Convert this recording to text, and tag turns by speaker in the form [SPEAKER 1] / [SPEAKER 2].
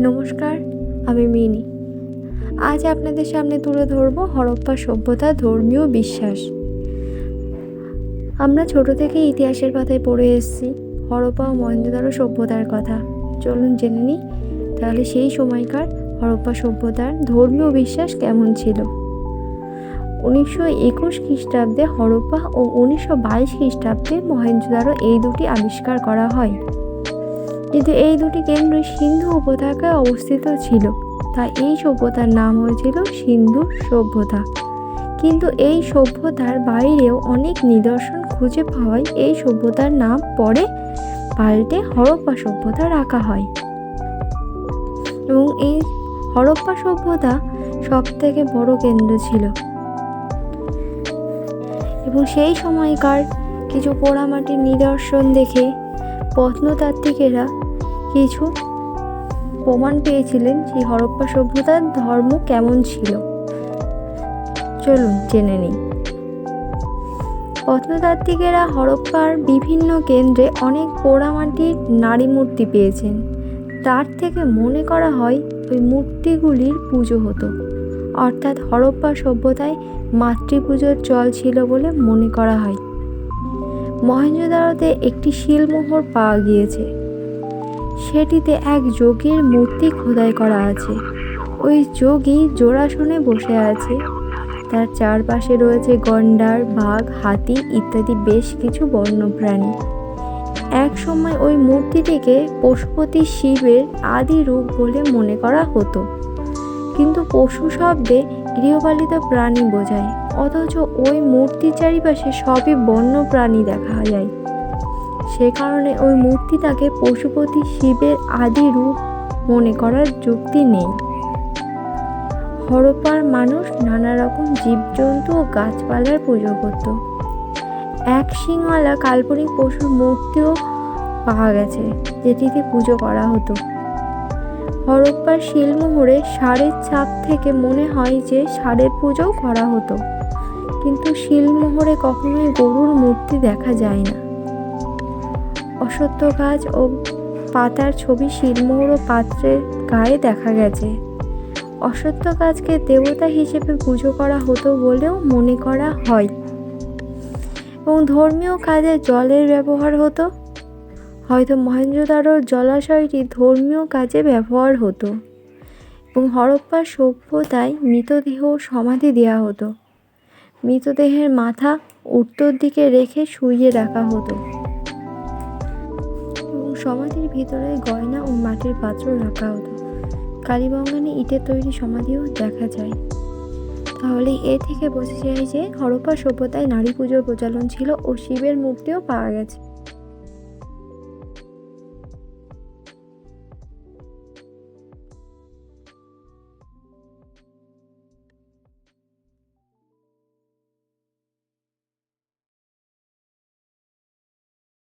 [SPEAKER 1] নমস্কার, আমি মিনি। আজ আপনাদের সামনে তুলে ধরবো হরপ্পা সভ্যতা, ধর্মীয় বিশ্বাস। আমরা ছোট থেকে ইতিহাসের পাতায় পড়ে এসেছি, হরপ্পা ও মহেঞ্জোদারো সভ্যতার কথা। চলুন জেনে নিই, তাহলে সেই সময়কার হরপ্পা সভ্যতার ধর্মীয় বিশ্বাস কেমন ছিল? উনিশশো একুশ খ্রিস্টাব্দে হরপ্পা ও উনিশশো বাইশ খ্রিস্টাব্দে মহেঞ্জোদারো এই দুটি আবিষ্কার করা হয়। কিন্তু এই দুটি কেন্দ্র সিন্ধু উপত্যকায় অবস্থিত ছিল। তাই এই সভ্যতার নাম হয়েছিল সিন্ধু সভ্যতা। কিন্তু এই সভ্যতার বাইরেও অনেক নিদর্শন খুঁজে পাওয়ায় এই সভ্যতার নাম পরে পাল্টে হরপ্পা সভ্যতা রাখা হয়। এবং এই হরপ্পা সভ্যতা সব থেকে বড় কেন্দ্র ছিল। এবং সেই সময়কার কিছু পোড়ামাটির নিদর্শন দেখে প্রত্নতাত্ত্বিকেরা কিছু প্রমাণ পেয়েছিলেন সেই হরপ্পা সভ্যতার ধর্ম কেমন ছিল। চলুন জেনে নিই। প্রত্নতাত্ত্বিকেরা হরপ্পার বিভিন্ন কেন্দ্রে অনেক পোড়ামাটির নারী মূর্তি পেয়েছেন। তার থেকে মনে করা হয় ওই মূর্তিগুলির পুজো হতো। অর্থাৎ হরপ্পা সভ্যতায় মাতৃপুজোর চল ছিল বলে মনে করা হয়। মহেঞ্জোদারোতে একটি শিলমোহর পাওয়া গিয়েছে। সেটিতে এক যোগীর মূর্তি খোদাই করা আছে। ওই যোগী জোড়াসনে বসে আছে। তার চারপাশে রয়েছে গন্ডার, বাঘ, হাতি ইত্যাদি বেশ কিছু বন্যপ্রাণী। এক সময় ওই মূর্তিটিকে পশুপতি শিবের আদি রূপ বলে মনে করা হতো। কিন্তু পশু শব্দে গৃহপালিত প্রাণী বোঝায়, অথচ ওই মূর্তির চারিপাশে সবই বন্য প্রাণী দেখা যায়। সে কারণে ওই মূর্তিটাকে পশুপতি শিবের আদি রূপ মনে করার যুক্তি নেই। হরপ্পার মানুষ নানা রকম জীবজন্তু ও গাছপালার পুজো করত। এক সিংওয়ালা কাল্পনিক পশুর মূর্তিও পাওয়া গেছে, যেটিতে পুজো করা হতো। হরপ্পার শিলমোহরে ষাঁড়ের ছাপ থেকে মনে হয় যে ষাঁড়ের পুজোও করা হতো। কিন্তু শিলমোহরে কখনোই গরুর মূর্তি দেখা যায় না। অসত্য গাছ ও পাতার ছবি শিলমোহর ও পাত্রের গায়ে দেখা গেছে। অসত্য গাছকে দেবতা হিসেবে পুজো করা হতো বলেও মনে করা হয়। এবং ধর্মীয় কাজে জলের ব্যবহার হতো। হয়তো মহেঞ্জোদারোর জলাশয়টি ধর্মীয় কাজে ব্যবহার হতো। এবং হরপ্পা সভ্যতায় মৃতদেহ সমাধি দেওয়া হতো। মৃতদেহের মাথা উত্তর দিকে রেখে শুইয়ে রাখা হতো। সমাধির ভিতরে গয়না ও মাটির পাত্র রাখা হতো। কালীবঙ্গানে ইটের তৈরি সমাধিও দেখা যায়। তাহলে এ থেকে বোঝা যায় যে হরপ্পা সভ্যতায় নারী পুজোর প্রচলন ছিল ও শিবের মূর্তিও পাওয়া গেছে।